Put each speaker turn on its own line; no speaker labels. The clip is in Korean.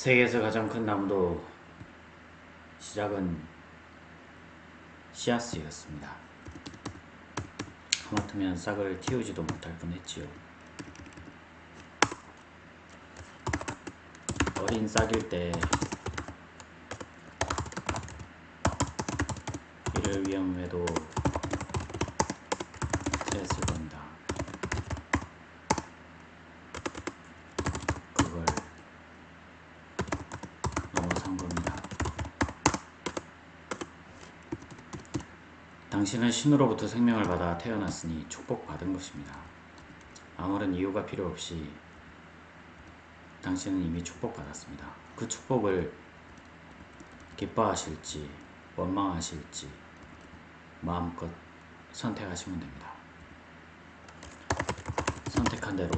세계에서 가장 큰 나무도 시작은 씨앗이었습니다. 하마터면 싹을 틔우지도 못할 뻔했지요. 어린 싹일 때 이를 위험해도 했을 겁니다. 그걸 넘어선 겁니다. 당신은 신으로부터 생명을 받아 태어났으니 축복받은 것입니다. 아무런 이유가 필요 없이 당신은 이미 축복받았습니다. 그 축복을 기뻐하실지 원망하실지 마음껏 선택하시면 됩니다. 선택한 대로